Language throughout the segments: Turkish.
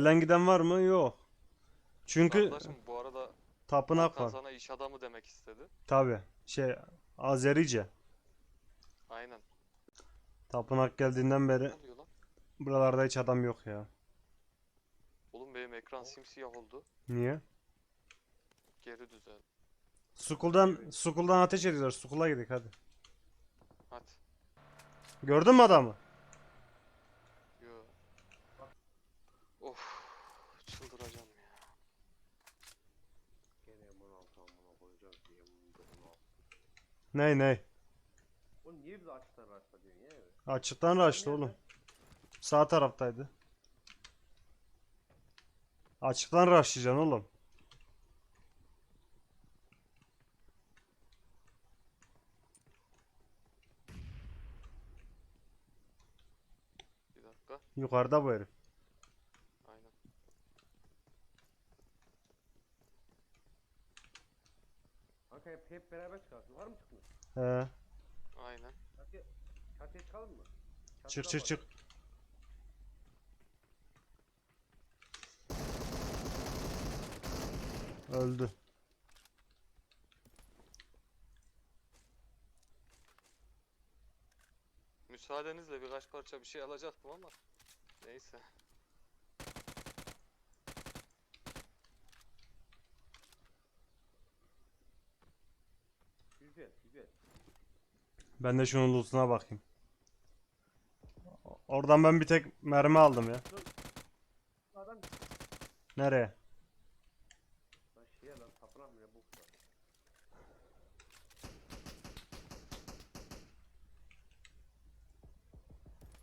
Gelen giden var mı? Yok. Çünkü Kardeşim bu arada tapınak Hakan var. sana iş adamı demek istedi. Tabi. Şey Azerice. Aynen. Tapınak geldiğinden Ne beri oluyor lan? buralarda hiç adam yok ya. Oğlum benim ekran simsiyah oldu. Niye? Geri düzeldi. Sukuldan Sukuldan ateş ediyorlar. Sukula gidelim hadi. Hadi. Gördün mü adamı? Ney ney? Oğlum niye bizi açıktan raşla diyorsun ya? Açıktan raştı oğlum. Sağ taraftaydı. Açıktan raşlayacaksın oğlum. Bir dakika. Yukarıda bu herif. Aynen. Kanka hep, hep beraber çıkarsın. Var mı çıkmış? He. Aynen. Hadi çatıya çıkalım mı? Çık Çatıdan çık bak. çık. Öldü. Müsaadenizle birkaç parça bir şey alacaktım ama. Neyse. Güzel güzel. Ben de şunun lootuna bakayım. Oradan ben bir tek mermi aldım ya. Nereye?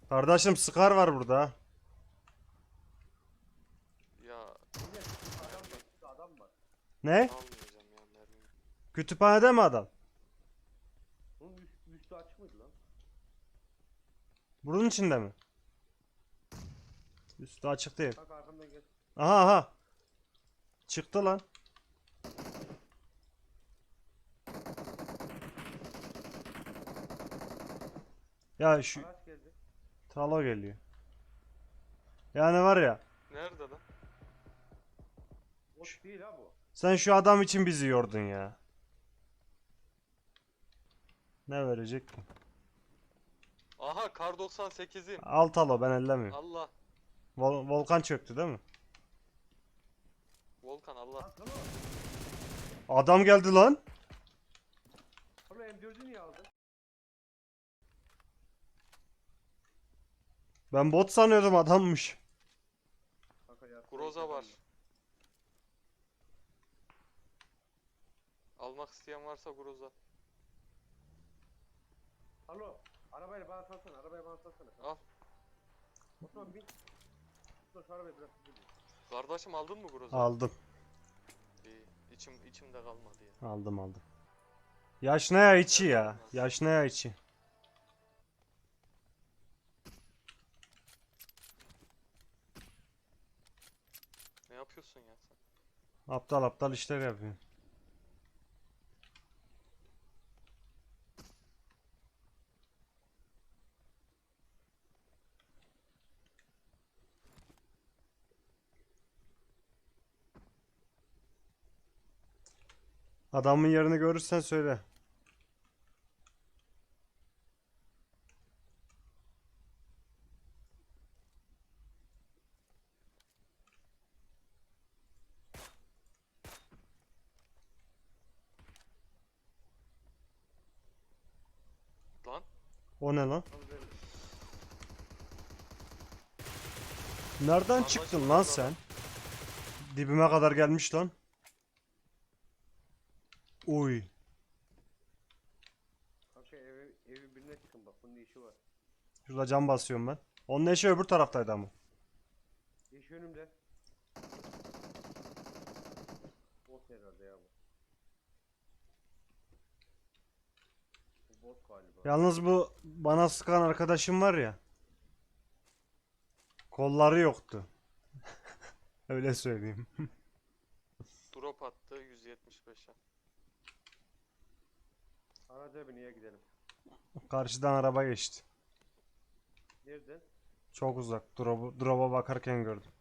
Kardeşim Scar var burada. Ya. Ne? Kütüphanede mi adam? Bunun üst, üstü açık mıydı lan? Bunun içinde mi? Üstü açık değil. Kanka arkamdan gel. Aha aha. Çıktı lan. Ya şu Araç geldi. Talo geliyor. Yani var ya Nerede lan? Boş değil ha bu. sen şu adam için bizi yordun ya. Ne verecek ki? Aha kar 98'im. Al Talo ben ellemiyorum. Allah. Vol- volkan çöktü değil mi? Volkan Allah. Adam geldi lan. Sonra M4'ü niye aldın? Ben bot sanıyordum adammış. Kanka ya. Groza var. Almak isteyen varsa Groza. Alo. Arabayı bana salsana. Arabayı bana salsana. Al. Osman bin. Osman şu arabayı bırak. gidelim. Kardeşim aldın mı Groza? Aldım. İyi. İçim, içimde kalmadı ya. Aldım aldım. Yaş ne ya içi ya. Yaş ne ya içi. Ne yapıyorsun ya sen? Aptal aptal işler yapıyor. Adamın yerini görürsen söyle. Lan O ne lan? Nereden çıktın lan sen? Dibime kadar gelmiş lan. Uy. Kanka evi, evi birine çıkın bak. Bunun işi var. Şurada cam basıyorum ben. Onun eşi öbür taraftaydı ama. İş önümde. Bot herhalde ya bu. Bu bot galiba. Yalnız bu bana sıkan arkadaşım var ya. Kolları yoktu. Öyle söyleyeyim. drop attı 175'e. Araca biniye gidelim. Karşıdan araba geçti. Nereden? Çok uzak. Drop'a bakarken gördüm.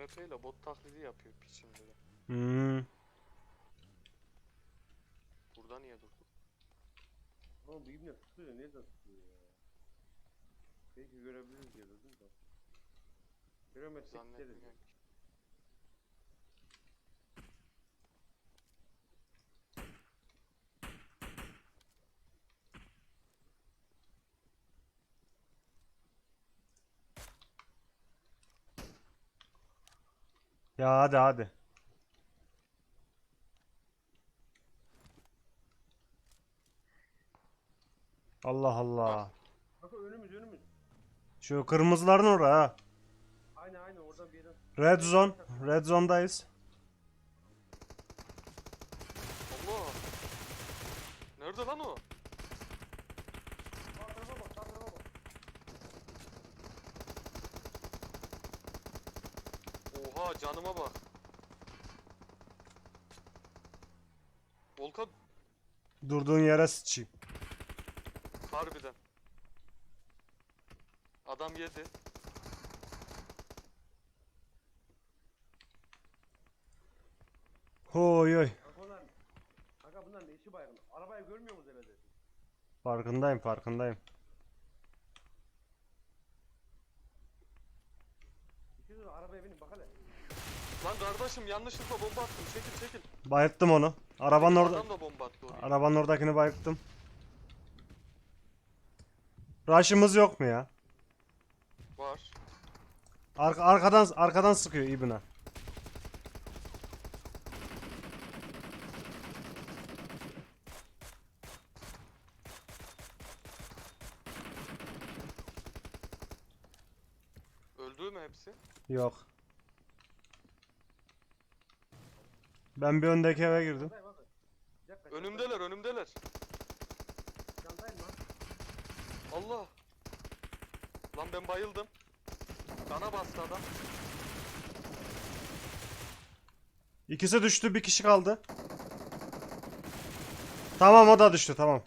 UMP ile bot taklidi yapıyor piçim dedi. Hmm. Burada niye durdu? Oğlum bu ibne tutuyor. Nereden tutuyor ya? Belki görebiliriz diye dedim de. Göremezsek gideriz. Zannetmiyorum. Ya hadi hadi. Allah Allah. Kanka önümüz önümüz. Şu kırmızıların orada ha. Aynen aynen oradan bir yerden. Red zone. Red zone'dayız. Allah! Nerede lan o? Sağ tarafa bak sağ tarafa bak. Oha canıma bak. Volkan Durduğun yere sıçayım. harbiden. Adam yedi. Hoy oy. Kanka bunlar ne işi baygın? Arabayı görmüyor musunuz herhalde? Farkındayım farkındayım. Bir şey arabaya hele. Lan kardeşim yanlışlıkla bomba attım. Çekil çekil. Bayılttım onu. Arabanın orada. Adam da bomba attı oraya. Arabanın oradakini bayılttım. Rush'ımız yok mu ya? Var. Arka, arkadan arkadan sıkıyor İbna. Öldü mü hepsi? Yok. Ben bir öndeki eve girdim. Önümdeler önümdeler. Çantayım lan. Allah. Lan ben bayıldım. Bana bastı adam. İkisi düştü, bir kişi kaldı. Tamam o da düştü, tamam.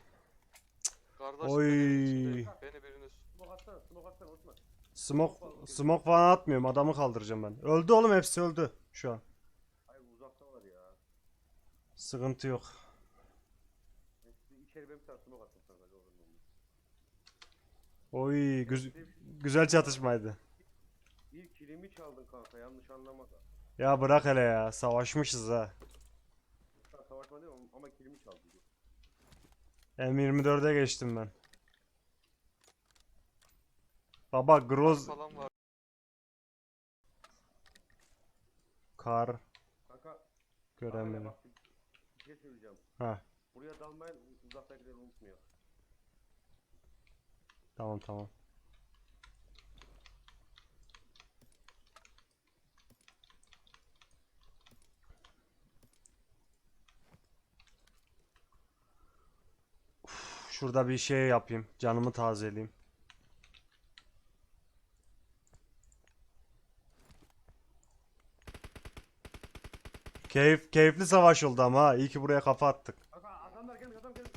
Kardeş Oy. beni, beni biriniz. Smoke atsana smoke atsana Osman. Smoke, smoke falan atmıyorum, adamı kaldıracağım ben. Öldü oğlum, hepsi öldü şu an. Ay uzakta var ya. Sıkıntı yok. İçeri sana. Oy, güz- güzel çatışmaydı. Bir kilimi çaldın kanka yanlış anlama da. Ya bırak hele ya, savaşmışız ha. Ha, Savaşma değil mi? ama kilimi çaldı. M24'e geçtim ben. Baba Groz Falan var. kar Kanka. göremiyorum. bak, şey söyleyeceğim. Ha, Buraya dalmayın uzaktakileri unutmuyor. tamam tamam. Uf, Şurada bir şey yapayım. Canımı tazeleyeyim. Keyif, keyifli savaş oldu ama ha. İyi ki buraya kafa attık. Kanka adamlar gelmiş adam gelmiş.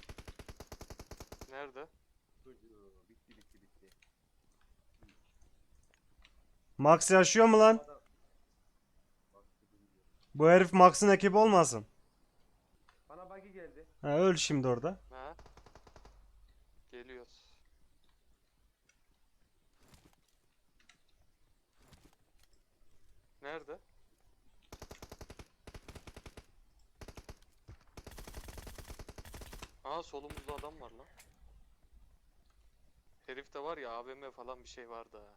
Nerede? Bitti bitti bitti. Max yaşıyor mu lan? Bu herif Max'ın ekibi olmasın. Bana buggy geldi. Ha, öl şimdi orada. Ha? Geliyoruz. Nerede? Aa solumuzda adam var lan. Herifte var ya AVM falan bir şey vardı ha.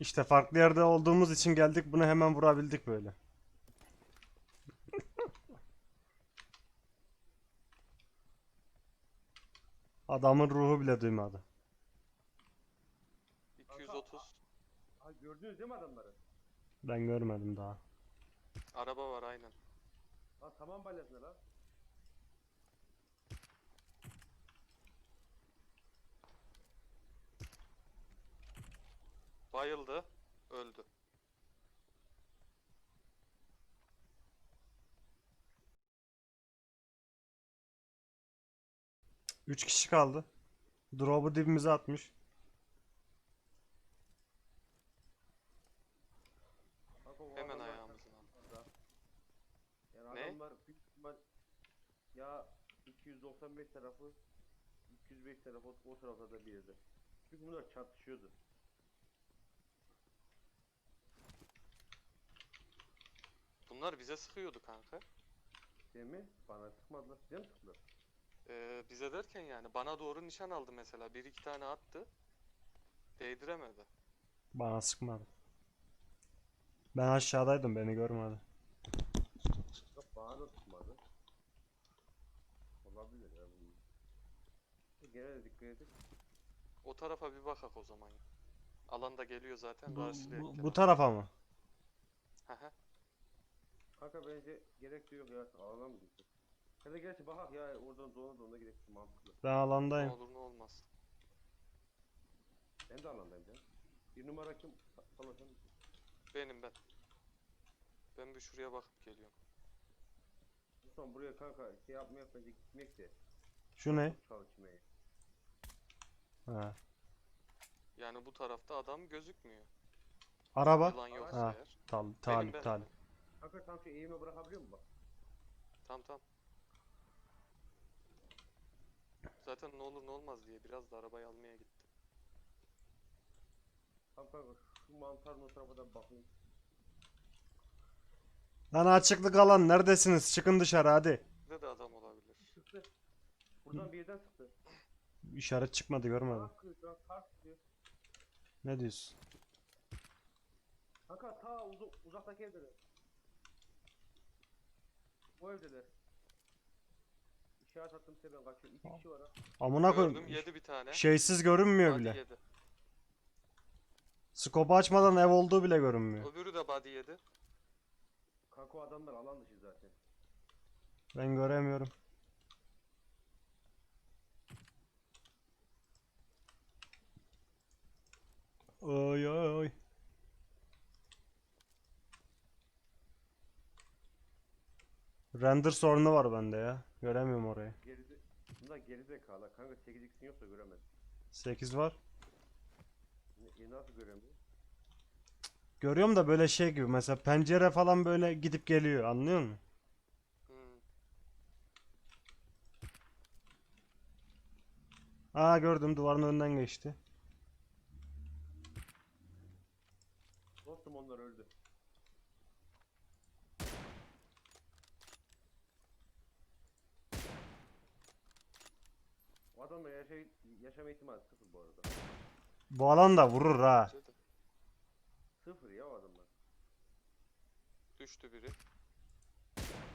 İşte farklı yerde olduğumuz için geldik bunu hemen vurabildik böyle. Adamın ruhu bile duymadı. 230. Ha gördünüz değil mi adamları? Ben görmedim daha. Araba var aynen. Lan tamam balyasına lan. Bayıldı. Öldü. Üç kişi kaldı. Drop'u dibimize atmış. Adamlar büyük ihtimal ya 295 tarafı 305 tarafı o, o tarafta da bir yerde. Çünkü bunlar çatışıyordu. Bunlar bize sıkıyordu kanka. Değil mi? Bana sıkmadılar. Size mi sıktılar? Ee, bize derken yani bana doğru nişan aldı mesela. Bir iki tane attı. Değdiremedi. Bana sıkmadı. Ben aşağıdaydım beni görmedi. Yok bana da sıkmadı. Olabilir ya bunun. De dikkat edin. O tarafa bir bakak o zaman. ya. Alanda geliyor zaten Bu, bu, ya. bu tarafa mı? Kanka bence gerek de yok ya. Ağlam mı gitsin? Ya da gerçi bakak ya oradan dona dona gerek mantıklı. Ben Ne alandayım. olur ne olmaz. Ben de alandayım canım. Bir numara kim? Sen misin? Benim ben. Ben bir şuraya bakıp geliyorum. Lütfen buraya kanka şey yapmaya bence gitmek de Şu ne? çalışmaya. Ha. Yani bu tarafta adam gözükmüyor. Araba. Yılan yoksa Ha. eğer. Tal Benim talip ben. talip. Kanka tam şu eğime bırakabiliyor musun bak? Tamam tamam. Zaten ne olur ne olmaz diye biraz da arabayı almaya gittim. Tam kanka şu mantarın o tarafa da bakayım. Lan açıklık alan neredesiniz? Çıkın dışarı hadi. Burada da adam olabilir. Sıktı. Buradan bir yerden sıktı. İşaret çıkmadı görmedim. Ne diyorsun? Kanka ta uzu uzaktaki evdeler. Bu evdeler. İşaret attım size ben kaçıyorum. İki kişi var ha. Amına Gördüm koyayım. yedi bir tane. Şeysiz görünmüyor Body bile. yedi. Skopu açmadan ev olduğu bile görünmüyor. Öbürü de body yedi. Kanka o adamlar alan dışı zaten. Ben göremiyorum. Oy oy oy. Render sorunu var bende ya. Göremiyorum orayı. Geride Bunlar gerizekalı. Kanka 8x'in yoksa göremez. 8 var. Ne, e, nasıl göremiyor? Görüyorum da böyle şey gibi mesela pencere falan böyle gidip geliyor anlıyor musun? Hmm. Aa gördüm duvarın önünden geçti. Onlar öldü. O adamla yaşay yaşama ihtimali sıfır bu arada. Bu alan da vurur ha. Sıfır ya o adamlar. Düştü biri.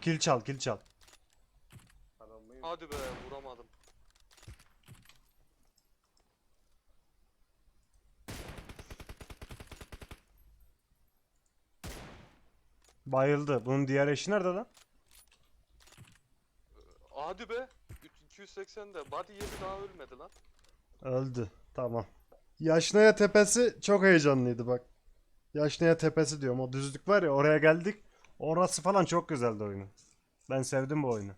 Kil çal kil çal. Hadi be vuramadım. Bayıldı. Bunun diğer eşi nerede lan? Hadi be. 280 de body yedi daha ölmedi lan. Öldü. Tamam. Yaşnaya tepesi çok heyecanlıydı bak. Yaşnaya tepesi diyorum. O düzlük var ya oraya geldik. Orası falan çok güzeldi oyunu. Ben sevdim bu oyunu.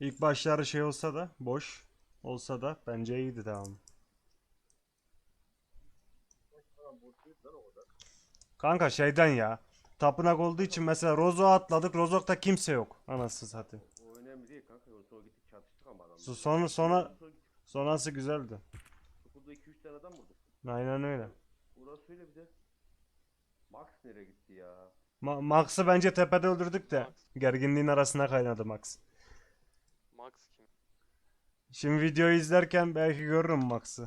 İlk başları şey olsa da boş olsa da bence iyiydi tamam. Tamam borçluyuz lan o kadar. Kanka şeyden ya. Tapınak olduğu için mesela Rozok'a atladık. Rozok'ta kimse yok. Anasını satayım. O önemli değil kanka. Sonra gittik çatıştık ama adamlar. So- sonra- sonra- Sonrası güzeldi. Okulda 2-3 tane adam vurduk. Aynen öyle. Orası öyle bir de. Max nereye gitti ya? Ma- Max'ı bence tepede öldürdük de Max. gerginliğin arasına kaynadı Max. Max kim? Şimdi videoyu izlerken belki görürüm Max'ı.